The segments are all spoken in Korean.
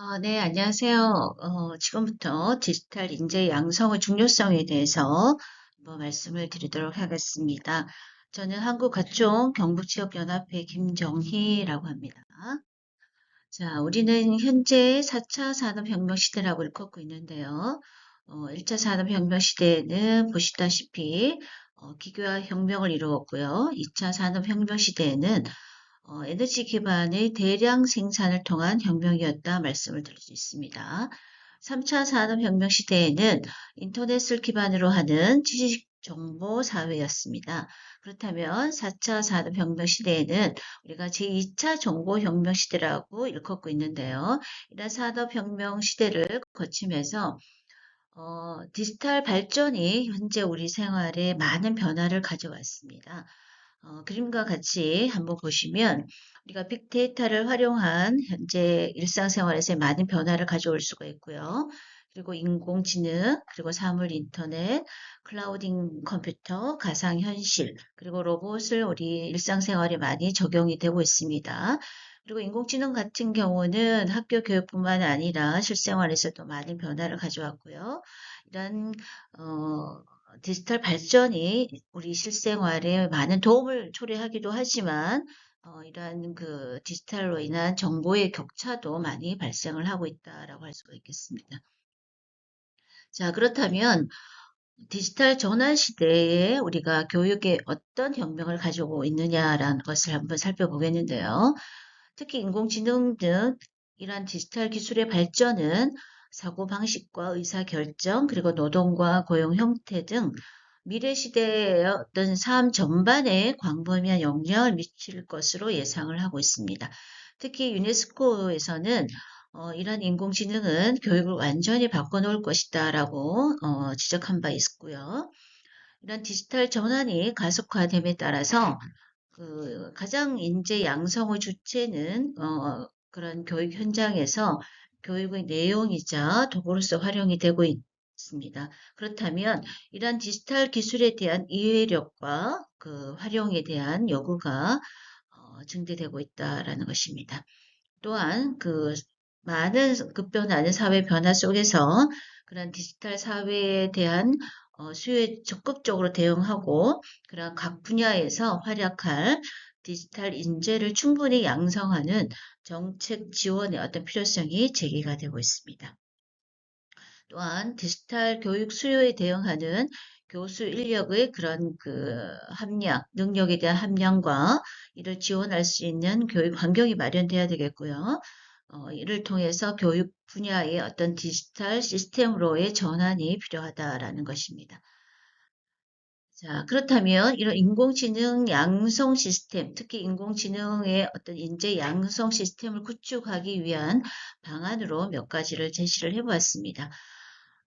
아, 네, 안녕하세요. 어, 지금부터 디지털 인재 양성의 중요성에 대해서 뭐 말씀을 드리도록 하겠습니다. 저는 한국가총 경북지역연합회 김정희라고 합니다. 자, 우리는 현재 4차 산업혁명 시대라고 일컫고 있는데요. 어, 1차 산업혁명 시대에는 보시다시피 어, 기계화 혁명을 이루었고요. 2차 산업혁명 시대에는 어, 에너지 기반의 대량 생산을 통한 혁명이었다 말씀을 드릴 수 있습니다. 3차 산업혁명 시대에는 인터넷을 기반으로 하는 지식 정보 사회였습니다. 그렇다면 4차 산업혁명 시대에는 우리가 제2차 정보혁명 시대라고 일컫고 있는데요. 이런 산업혁명 시대를 거치면서 어, 디지털 발전이 현재 우리 생활에 많은 변화를 가져왔습니다. 어, 그림과 같이 한번 보시면 우리가 빅데이터를 활용한 현재 일상생활에서 많은 변화를 가져올 수가 있고요. 그리고 인공지능, 그리고 사물 인터넷, 클라우딩 컴퓨터, 가상현실, 그리고 로봇을 우리 일상생활에 많이 적용이 되고 있습니다. 그리고 인공지능 같은 경우는 학교 교육뿐만 아니라 실생활에서도 많은 변화를 가져왔고요. 이런 어, 디지털 발전이 우리 실생활에 많은 도움을 초래하기도 하지만 어, 이러한 그 디지털로 인한 정보의 격차도 많이 발생을 하고 있다라고 할 수가 있겠습니다. 자, 그렇다면 디지털 전환 시대에 우리가 교육에 어떤 혁명을 가지고 있느냐라는 것을 한번 살펴보겠는데요. 특히 인공지능 등 이러한 디지털 기술의 발전은 사고방식과 의사결정, 그리고 노동과 고용 형태 등 미래 시대의 어떤 삶 전반에 광범위한 영향을 미칠 것으로 예상을 하고 있습니다. 특히 유네스코에서는 어, 이러한 인공지능은 교육을 완전히 바꿔놓을 것이다라고 어, 지적한 바 있고요. 이런 디지털 전환이 가속화됨에 따라서 그 가장 인재 양성의 주체는 어, 그런 교육 현장에서 교육의 내용이자 도구로서 활용이 되고 있습니다. 그렇다면 이러한 디지털 기술에 대한 이해력과 그 활용에 대한 요구가 어, 증대되고 있다라는 것입니다. 또한 그 많은 급변하는 사회 변화 속에서 그런 디지털 사회에 대한 어, 수요에 적극적으로 대응하고 그런 각 분야에서 활약할 디지털 인재를 충분히 양성하는 정책 지원의 어떤 필요성이 제기가 되고 있습니다. 또한 디지털 교육 수요에 대응하는 교수 인력의 그런 그 함량, 능력에 대한 함량과 이를 지원할 수 있는 교육 환경이 마련돼야 되겠고요. 어, 이를 통해서 교육 분야의 어떤 디지털 시스템으로의 전환이 필요하다라는 것입니다. 자, 그렇다면 이런 인공지능 양성 시스템, 특히 인공지능의 어떤 인재 양성 시스템을 구축하기 위한 방안으로 몇 가지를 제시를 해보았습니다.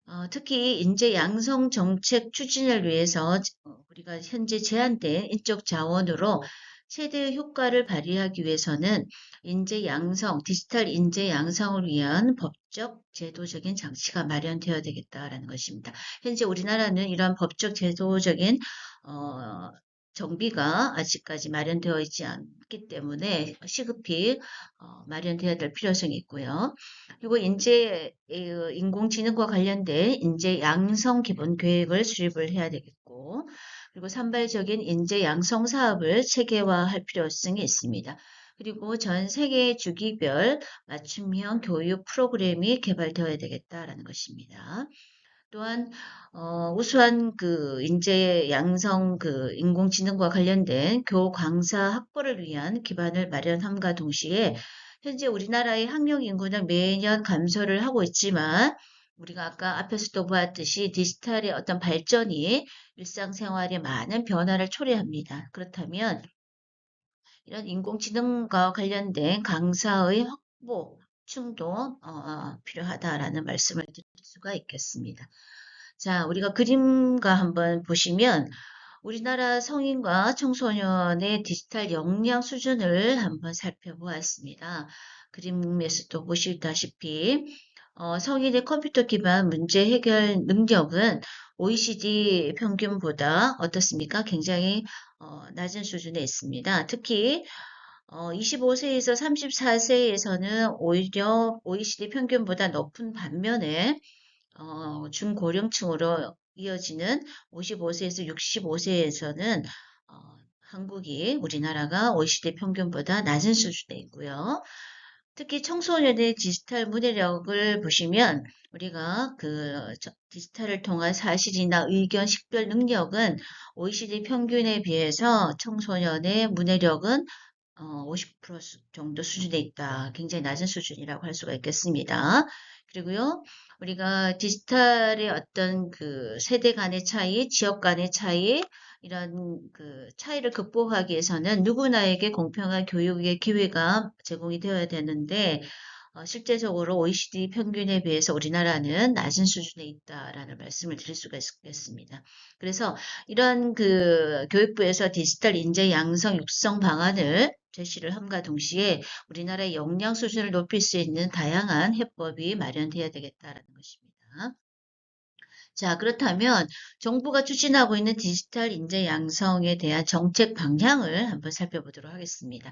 어, 특히 인재 양성 정책 추진을 위해서 어, 우리가 현재 제한된 인적 자원으로 최대 효과를 발휘하기 위해서는 인재 양성, 디지털 인재 양성을 위한 법적, 제도적인 장치가 마련되어야 되겠다라는 것입니다. 현재 우리나라는 이러한 법적, 제도적인 어, 정비가 아직까지 마련되어 있지 않기 때문에 시급히 어, 마련되어야 될 필요성이 있고요. 그리고 인재 인공지능과 관련된 인재 양성 기본 계획을 수립을 해야 되겠고 그리고 산발적인 인재 양성 사업을 체계화할 필요성이 있습니다. 그리고 전 세계 주기별 맞춤형 교육 프로그램이 개발되어야 되겠다라는 것입니다. 또한 어, 우수한 그 인재 양성 그 인공지능과 관련된 교 강사 확보를 위한 기반을 마련함과 동시에 현재 우리나라의 학령 인구는 매년 감소를 하고 있지만 우리가 아까 앞에서도 보았듯이 디지털의 어떤 발전이 일상생활에 많은 변화를 초래합니다. 그렇다면 이런 인공지능과 관련된 강사의 확보, 충도 어, 필요하다라는 말씀을 드릴 수가 있겠습니다. 자, 우리가 그림과 한번 보시면 우리나라 성인과 청소년의 디지털 역량 수준을 한번 살펴보았습니다. 그림에서도 보시다시피 어, 성인의 컴퓨터 기반 문제 해결 능력은 OECD 평균보다 어떻습니까? 굉장히 어, 낮은 수준에 있습니다. 특히 어, 25세에서 34세에서는 오히려 OECD 평균보다 높은 반면에 어, 중고령층으로 이어지는 55세에서 65세에서는 어, 한국이 우리나라가 OECD 평균보다 낮은 수준에 있고요. 특히 청소년의 디지털 문해력을 보시면 우리가 그 저- 디지털을 통한 사실이나 의견 식별 능력은 OECD 평균에 비해서 청소년의 문해력은 어, 50% 수- 정도 수준에 있다. 굉장히 낮은 수준이라고 할 수가 있겠습니다. 그리고요, 우리가 디지털의 어떤 그 세대 간의 차이, 지역 간의 차이, 이런 그 차이를 극복하기 위해서는 누구나에게 공평한 교육의 기회가 제공이 되어야 되는데, 어, 실제적으로 OECD 평균에 비해서 우리나라는 낮은 수준에 있다라는 말씀을 드릴 수가 있겠습니다. 그래서 이런 그 교육부에서 디지털 인재 양성 육성 방안을 제시를 함과 동시에 우리나라의 역량 수준을 높일 수 있는 다양한 해법이 마련되어야 되겠다라는 것입니다. 자, 그렇다면 정부가 추진하고 있는 디지털 인재 양성에 대한 정책 방향을 한번 살펴보도록 하겠습니다.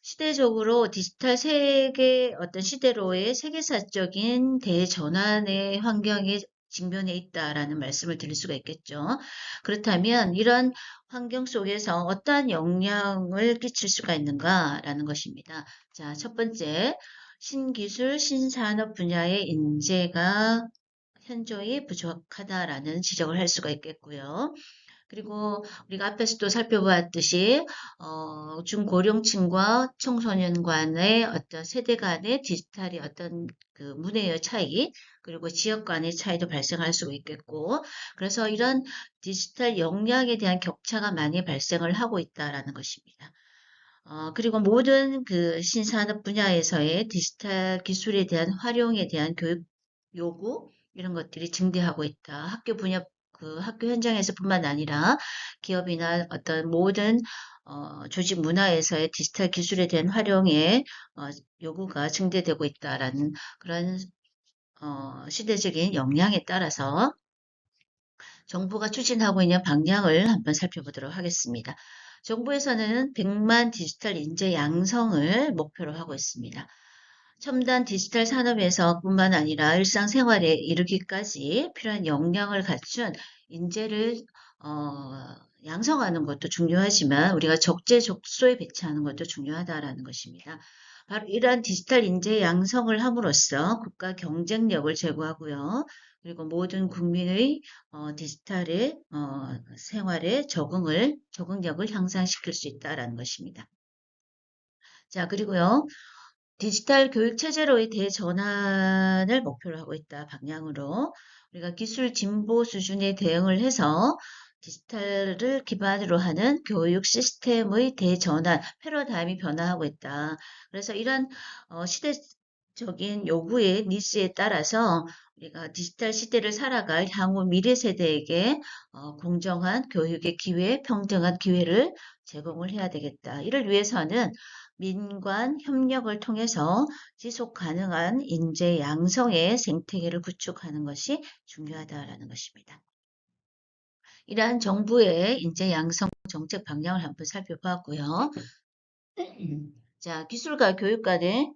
시대적으로 디지털 세계 어떤 시대로의 세계사적인 대전환의 환경에 직면해 있다라는 말씀을 드릴 수가 있겠죠. 그렇다면 이런 환경 속에서 어떠한 영향을 끼칠 수가 있는가라는 것입니다. 자, 첫 번째, 신기술, 신산업 분야의 인재가 현저히 부족하다라는 지적을 할 수가 있겠고요. 그리고 우리가 앞에서도 살펴보았듯이 어, 중고령층과 청소년 간의 어떤 세대 간의 디지털이 어떤 그 문해의 차이 그리고 지역 간의 차이도 발생할 수 있겠고 그래서 이런 디지털 역량에 대한 격차가 많이 발생을 하고 있다라는 것입니다. 어, 그리고 모든 그 신산업 분야에서의 디지털 기술에 대한 활용에 대한 교육 요구 이런 것들이 증대하고 있다. 학교 분야 그 학교 현장에서뿐만 아니라 기업이나 어떤 모든 어, 조직 문화에서의 디지털 기술에 대한 활용에 어, 요구가 증대되고 있다라는 그런 어, 시대적인 역량에 따라서 정부가 추진하고 있는 방향을 한번 살펴보도록 하겠습니다. 정부에서는 100만 디지털 인재 양성을 목표로 하고 있습니다. 첨단 디지털 산업에서 뿐만 아니라 일상생활에 이르기까지 필요한 역량을 갖춘 인재를 어, 양성하는 것도 중요하지만 우리가 적재적소에 배치하는 것도 중요하다라는 것입니다. 바로 이러한 디지털 인재 양성을 함으로써 국가 경쟁력을 제고하고요. 그리고 모든 국민의 어, 디지털의 어, 생활에 적응을 적응력을 향상시킬 수 있다라는 것입니다. 자, 그리고요. 디지털 교육 체제로의 대전환을 목표로 하고 있다 방향으로 우리가 기술 진보 수준에 대응을 해서 디지털을 기반으로 하는 교육 시스템의 대전환 패러다임이 변화하고 있다. 그래서 이런 어, 시대적인 요구의 니스에 따라서 우리가 디지털 시대를 살아갈 향후 미래 세대에게 어, 공정한 교육의 기회, 평등한 기회를 제공을 해야 되겠다. 이를 위해서는 민관 협력을 통해서 지속 가능한 인재 양성의 생태계를 구축하는 것이 중요하다라는 것입니다. 이러한 정부의 인재 양성 정책 방향을 한번 살펴보았고요. 자, 기술과 교육과의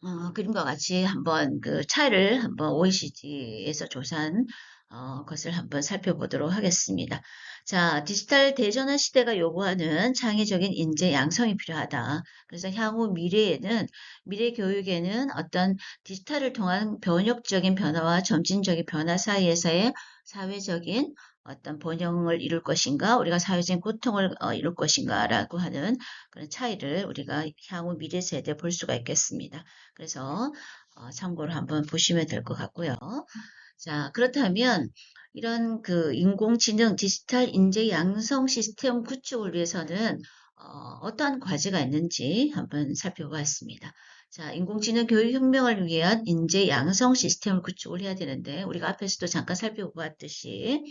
어, 그림과 같이 한번 그 차이를 한번 OECD에서 조사한 어, 것을 한번 살펴보도록 하겠습니다. 자, 디지털 대전환 시대가 요구하는 창의적인 인재 양성이 필요하다. 그래서 향후 미래에는, 미래 교육에는 어떤 디지털을 통한 변혁적인 변화와 점진적인 변화 사이에서의 사회적인 어떤 번영을 이룰 것인가, 우리가 사회적인 고통을 어, 이룰 것인가라고 하는 그런 차이를 우리가 향후 미래 세대에 볼 수가 있겠습니다. 그래서 어, 참고로 한번 보시면 될 것 같고요. 자, 그렇다면 이런 그 인공지능 디지털 인재 양성 시스템 구축을 위해서는 어, 떠한 과제가 있는지 한번 살펴보았습니다. 자, 인공지능 교육 혁명을 위한 인재 양성 시스템을 구축을 해야 되는데 우리가 앞에서도 잠깐 살펴보았듯이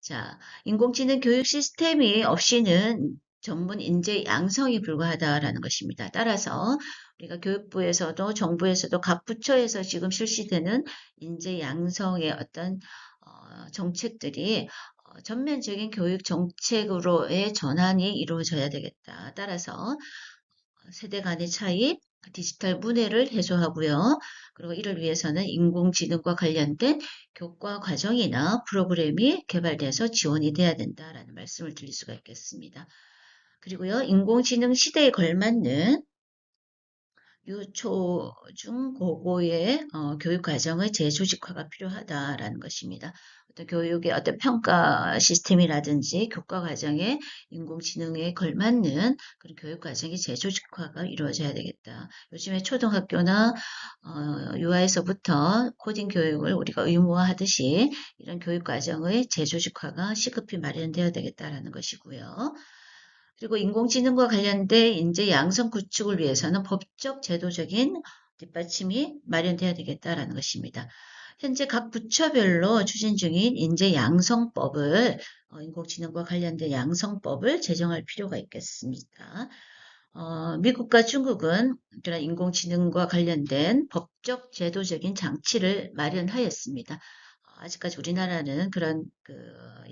자, 인공지능 교육 시스템이 없이는 전문 인재 양성이 불가하다라는 것입니다. 따라서 우리가 교육부에서도 정부에서도 각 부처에서 지금 실시되는 인재 양성의 어떤 어, 정책들이 어, 전면적인 교육 정책으로의 전환이 이루어져야 되겠다. 따라서 세대 간의 차이, 디지털 문해를 해소하고요. 그리고 이를 위해서는 인공지능과 관련된 교과 과정이나 프로그램이 개발돼서 지원이 돼야 된다라는 말씀을 드릴 수가 있겠습니다. 그리고요, 인공지능 시대에 걸맞는 유초, 중, 고고의 어, 교육 과정의 재조직화가 필요하다라는 것입니다. 어떤 교육의 어떤 평가 시스템이라든지 교과 과정에 인공지능에 걸맞는 그런 교육 과정의 재조직화가 이루어져야 되겠다. 요즘에 초등학교나 어, 유아에서부터 코딩 교육을 우리가 의무화하듯이 이런 교육 과정의 재조직화가 시급히 마련되어야 되겠다라는 것이고요. 그리고 인공지능과 관련된 인재 양성 구축을 위해서는 법적 제도적인 뒷받침이 마련돼야 되겠다라는 것입니다. 현재 각 부처별로 추진 중인 인재 양성법을 어, 인공지능과 관련된 양성법을 제정할 필요가 있겠습니다. 어, 미국과 중국은 그런 인공지능과 관련된 법적 제도적인 장치를 마련하였습니다. 아직까지 우리나라는 그런 그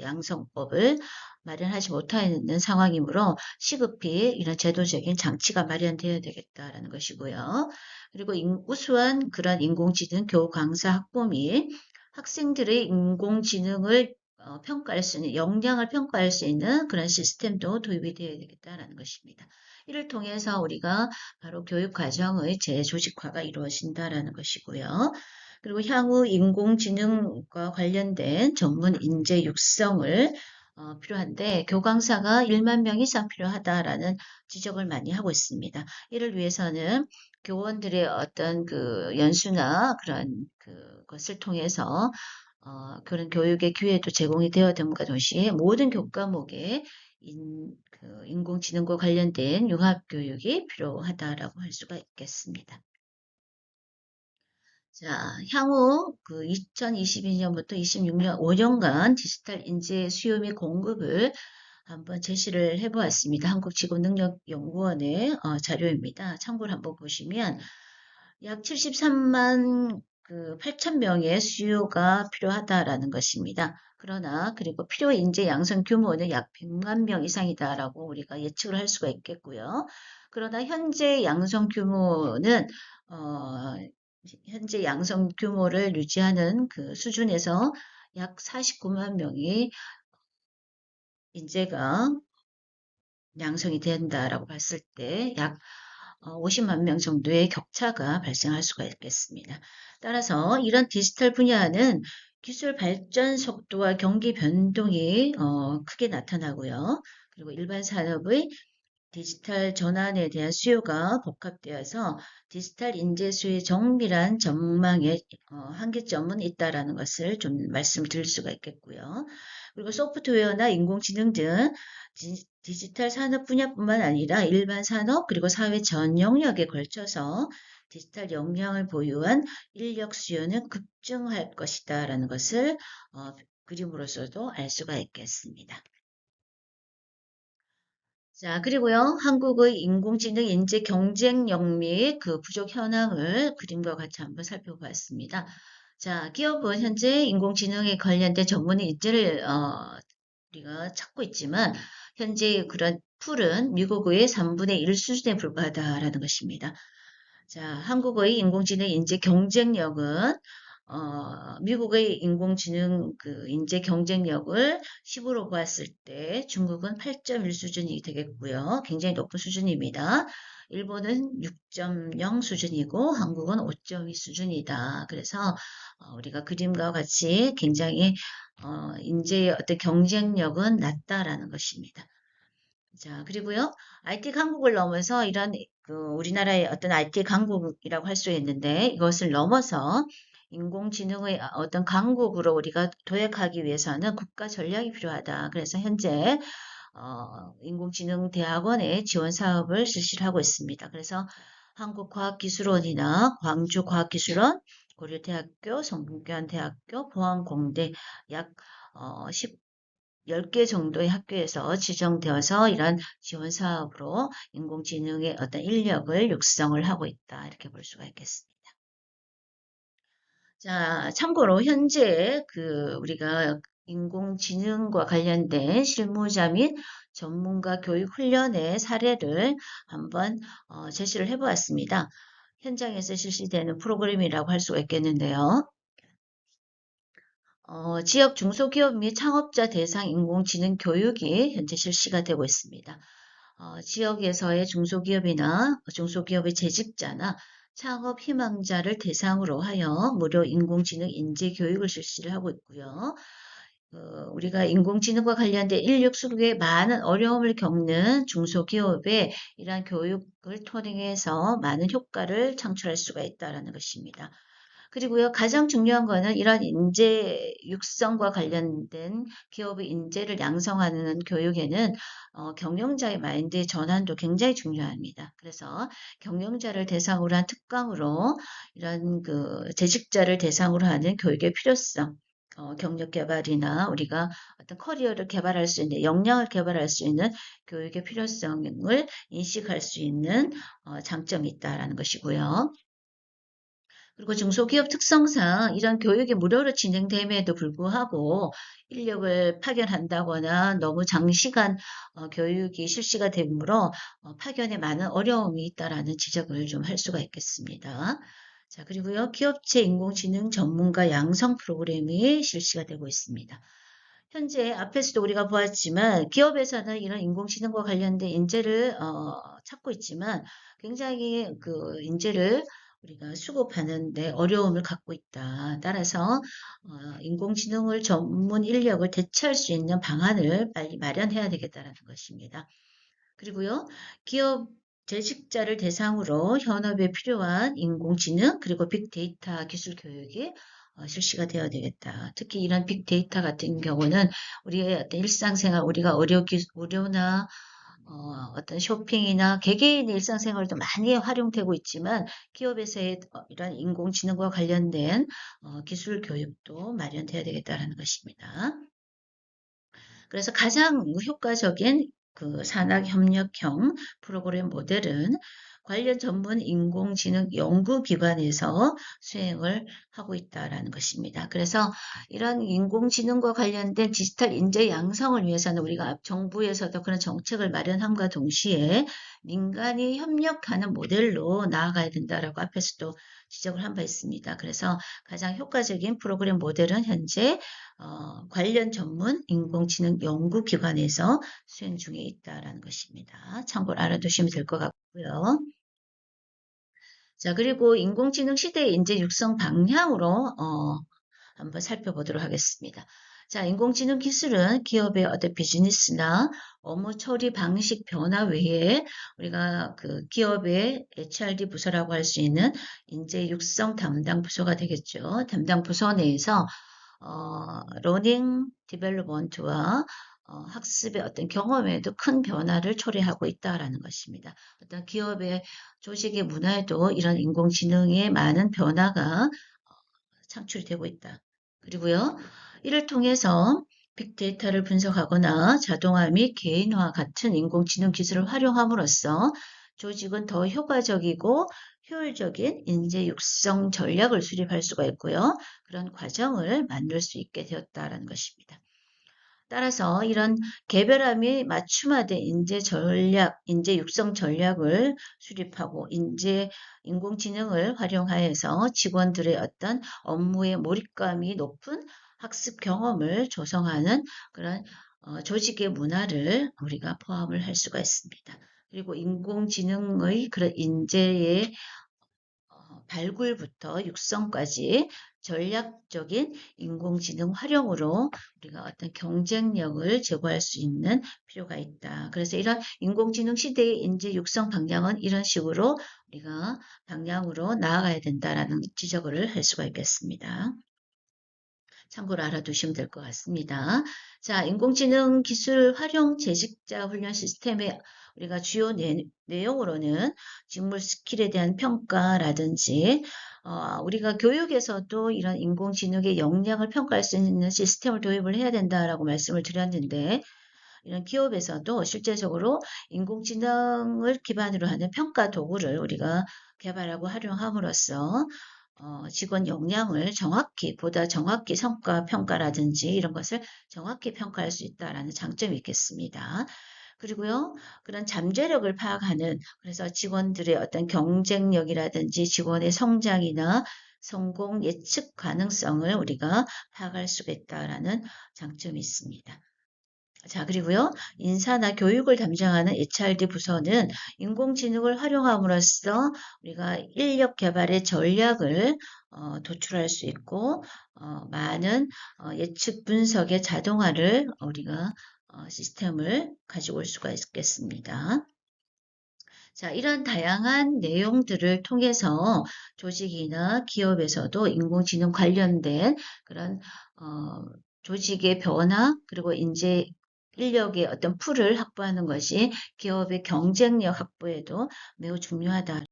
양성법을 마련하지 못하는 상황이므로 시급히 이런 제도적인 장치가 마련되어야 되겠다라는 것이고요. 그리고 우수한 그런 인공지능 교육 강사 학부 및 학생들의 인공지능을 어, 평가할 수 있는 역량을 평가할 수 있는 그런 시스템도 도입이 되어야 되겠다라는 것입니다. 이를 통해서 우리가 바로 교육 과정의 재조직화가 이루어진다라는 것이고요. 그리고 향후 인공지능과 관련된 전문 인재 육성을 어, 필요한데 교강사가 1만 명 이상 필요하다라는 지적을 많이 하고 있습니다. 이를 위해서는 교원들의 어떤 그 연수나 그런 그 것을 통해서 어, 그런 교육의 기회도 제공이 되어야 됨과 동시에 모든 교과목에 인, 그 인공지능과 관련된 융합 교육이 필요하다라고 할 수가 있겠습니다. 자, 향후 그 2022년부터 26년 5년간 디지털 인재 수요 및 공급을 한번 제시를 해보았습니다. 한국직업능력연구원의 어, 자료입니다. 참고를 한번 보시면 약 73만 그 8천 명의 수요가 필요하다라는 것입니다. 그러나 그리고 필요 인재 양성 규모는 약 100만 명 이상이다라고 우리가 예측을 할 수가 있겠고요. 그러나 현재 양성 규모는 어, 현재 양성 규모를 유지하는 그 수준에서 약 49만 명이 인재가 양성이 된다라고 봤을 때 약 50만 어, 명 정도의 격차가 발생할 수가 있겠습니다. 따라서 이런 디지털 분야는 기술 발전 속도와 경기 변동이 어, 크게 나타나고요. 그리고 일반 산업의 디지털 전환에 대한 수요가 복합되어서 디지털 인재 수의 정밀한 전망에 어, 한계점은 있다라는 것을 좀 말씀드릴 수가 있겠고요. 그리고 소프트웨어나 인공지능 등 디지털 산업 분야뿐만 아니라 일반 산업 그리고 사회 전 영역에 걸쳐서 디지털 역량을 보유한 인력 수요는 급증할 것이다라는 것을 어, 그림으로서도 알 수가 있겠습니다. 자, 그리고요, 한국의 인공지능 인재 경쟁력 및 그 부족 현황을 그림과 같이 한번 살펴봤습니다. 자, 기업은 현재 인공지능에 관련된 전문 인재를 어, 우리가 찾고 있지만 현재 그런 풀은 미국의 3분의 1 수준에 불과하다라는 것입니다. 자, 한국의 인공지능 인재 경쟁력은 어, 미국의 인공지능 그 인재 경쟁력을 10으로 보았을 때 중국은 8.1 수준이 되겠고요. 굉장히 높은 수준입니다. 일본은 6.0 수준이고 한국은 5.2 수준이다. 그래서 어, 우리가 그림과 같이 굉장히 어, 인재의 어떤 경쟁력은 낮다라는 것입니다. 자, 그리고요. IT 강국을 넘어서 이런 그 우리나라의 어떤 IT 강국이라고 할 수 있는데 이것을 넘어서 인공지능의 어떤 강국으로 우리가 도약하기 위해서는 국가 전략이 필요하다. 그래서 현재 어, 인공지능 대학원의 지원 사업을 실시를 하고 있습니다. 그래서 한국과학기술원이나 광주과학기술원, 고려대학교, 성균관대학교, 포항공대 약 어, 10, 10개 정도의 학교에서 지정되어서 이런 지원 사업으로 인공지능의 어떤 인력을 육성을 하고 있다. 이렇게 볼 수가 있겠습니다. 자, 참고로 현재 그 우리가 인공지능과 관련된 실무자 및 전문가 교육 훈련의 사례를 한번 어, 제시를 해보았습니다. 현장에서 실시되는 프로그램이라고 할 수가 있겠는데요. 어, 지역 중소기업 및 창업자 대상 인공지능 교육이 현재 실시가 되고 있습니다. 어, 지역에서의 중소기업이나 중소기업의 재직자나 창업 희망자를 대상으로 하여 무료 인공지능 인재 교육을 실시를 하고 있고요. 어, 우리가 인공지능과 관련된 인력 수급에 많은 어려움을 겪는 중소기업에 이러한 교육을 통해서 많은 효과를 창출할 수가 있다는 것입니다. 그리고요, 가장 중요한 거는 이런 인재 육성과 관련된 기업의 인재를 양성하는 교육에는 어, 경영자의 마인드의 전환도 굉장히 중요합니다. 그래서 경영자를 대상으로 한 특강으로 이런 그 재직자를 대상으로 하는 교육의 필요성, 어, 경력 개발이나 우리가 어떤 커리어를 개발할 수 있는 역량을 개발할 수 있는 교육의 필요성을 인식할 수 있는 어, 장점이 있다라는 것이고요. 그리고 중소기업 특성상 이런 교육이 무료로 진행됨에도 불구하고 인력을 파견한다거나 너무 장시간 어, 교육이 실시가 되므로 어, 파견에 많은 어려움이 있다라는 지적을 좀 할 수가 있겠습니다. 자, 그리고요, 기업체 인공지능 전문가 양성 프로그램이 실시가 되고 있습니다. 현재 앞에서도 우리가 보았지만 기업에서는 이런 인공지능과 관련된 인재를 어, 찾고 있지만 굉장히 그 인재를 우리가 수급하는 데 어려움을 갖고 있다. 따라서 어, 인공지능을 전문 인력을 대체할 수 있는 방안을 빨리 마련해야 되겠다는 것입니다. 그리고요, 기업 재직자를 대상으로 현업에 필요한 인공지능 그리고 빅데이터 기술 교육이 어, 실시가 되어야 되겠다. 특히 이런 빅데이터 같은 경우는 우리의 어떤 일상생활, 우리가 기, 의료나 어, 어떤 쇼핑이나 개개인의 일상생활도 많이 활용되고 있지만 기업에서의 어, 이런 인공지능과 관련된 어, 기술 교육도 마련돼야 되겠다는 것입니다. 그래서 가장 효과적인 그 산학 협력형 프로그램 모델은 관련 전문 인공지능 연구기관에서 수행을 하고 있다라는 것입니다. 그래서 이런 인공지능과 관련된 디지털 인재 양성을 위해서는 우리가 정부에서도 그런 정책을 마련함과 동시에 민간이 협력하는 모델로 나아가야 된다라고 앞에서도 지적을 한 바 있습니다. 그래서 가장 효과적인 프로그램 모델은 현재 어, 관련 전문 인공지능 연구기관에서 수행 중에 있다라는 것입니다. 참고로 알아두시면 될 것 같고요. 자, 그리고 인공지능 시대의 인재 육성 방향으로 어, 한번 살펴보도록 하겠습니다. 자, 인공지능 기술은 기업의 어떤 비즈니스나 업무 처리 방식 변화 외에 우리가 그 기업의 HRD 부서라고 할 수 있는 인재 육성 담당 부서가 되겠죠. 담당 부서 내에서 어, 러닝 디벨롭먼트와 어, 학습의 어떤 경험에도 큰 변화를 초래하고 있다라는 것입니다. 어떤 기업의 조직의 문화에도 이런 인공지능의 많은 변화가 어, 창출이 되고 있다. 그리고요, 이를 통해서 빅데이터를 분석하거나 자동화 및 개인화 같은 인공지능 기술을 활용함으로써 조직은 더 효과적이고 효율적인 인재 육성 전략을 수립할 수가 있고요. 그런 과정을 만들 수 있게 되었다라는 것입니다. 따라서 이런 개별함이 맞춤화된 인재 전략, 인재 육성 전략을 수립하고 인재 인공지능을 활용하여서 직원들의 어떤 업무의 몰입감이 높은 학습 경험을 조성하는 그런 어, 조직의 문화를 우리가 포함을 할 수가 있습니다. 그리고 인공지능의 그런 인재의 어, 발굴부터 육성까지 전략적인 인공지능 활용으로 우리가 어떤 경쟁력을 제고할 수 있는 필요가 있다. 그래서 이런 인공지능 시대의 인재 육성 방향은 이런 식으로 우리가 방향으로 나아가야 된다라는 지적을 할 수가 있겠습니다. 참고로 알아두시면 될 것 같습니다. 자, 인공지능 기술 활용 재직자 훈련 시스템의 우리가 주요 내, 내용으로는 직물 스킬에 대한 평가라든지 어, 우리가 교육에서도 이런 인공지능의 역량을 평가할 수 있는 시스템을 도입을 해야 된다라고 말씀을 드렸는데 이런 기업에서도 실제적으로 인공지능을 기반으로 하는 평가 도구를 우리가 개발하고 활용함으로써 어, 직원 역량을 정확히, 보다 정확히 성과 평가라든지 이런 것을 정확히 평가할 수 있다라는 장점이 있겠습니다. 그리고요, 그런 잠재력을 파악하는, 그래서 직원들의 어떤 경쟁력이라든지 직원의 성장이나 성공 예측 가능성을 우리가 파악할 수가 있다라는 장점이 있습니다. 자, 그리고요, 인사나 교육을 담당하는 HRD 부서는 인공지능을 활용함으로써 우리가 인력 개발의 전략을 어, 도출할 수 있고, 어, 많은 어, 예측 분석의 자동화를 우리가 어, 시스템을 가지고 올 수가 있겠습니다. 자, 이런 다양한 내용들을 통해서 조직이나 기업에서도 인공지능 관련된 그런 어, 조직의 변화 그리고 이제 인력의 어떤 풀을 확보하는 것이 기업의 경쟁력 확보에도 매우 중요하다.